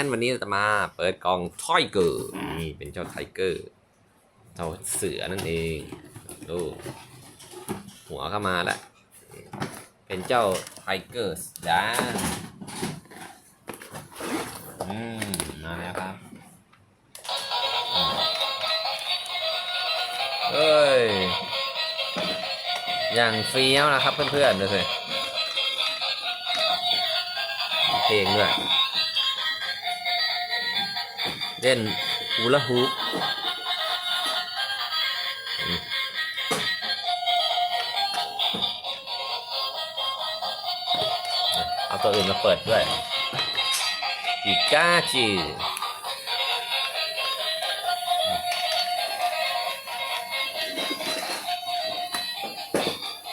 นวันนี้เราจะมาเปิดกล่องทอยเกอร์นี่เป็นเจ้าไทเกอร์เจ้าเสือนั่นเองดูหัวเข้ามาแล้วเป็นเจ้าไทเกอร์จ้าอืมมาแล้วครับเอ้ย อย่างเฟี้ยวนะครับเพื่อนๆดูสิเพลงด้วย เล่นฮูลาฮูปเอาตัวอื่นมาเปิดด้วยปิกาจู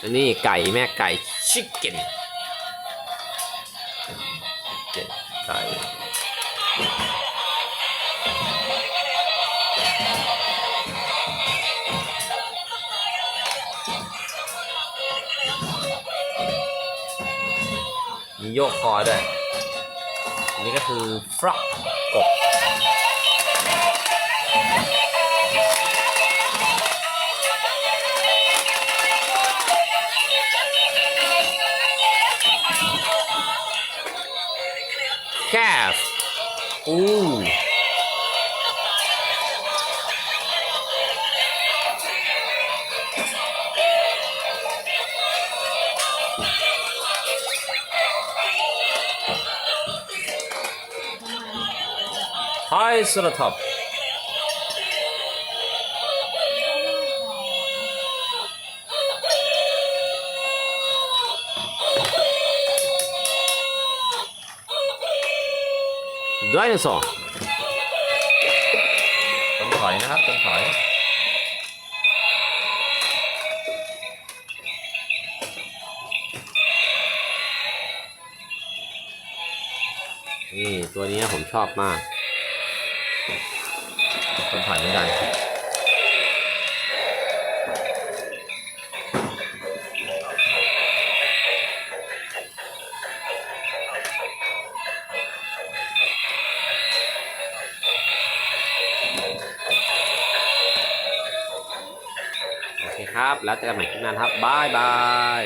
อันนี้ไก่แม่ไก่ชิคเก้นไก่ มีโยกคอด้วยอันนี้ก็คือฟรอกกบแคฟอู้ ไฮสระท็อปไดโนเสาร์ต้นถอยนะครับต้นถอยนี่ตัวนี้ผมชอบมาก ต้นถอยไม่ได้โอเคครับ แล้วเจอกันใหม่คลิปหน้าครับบายบาย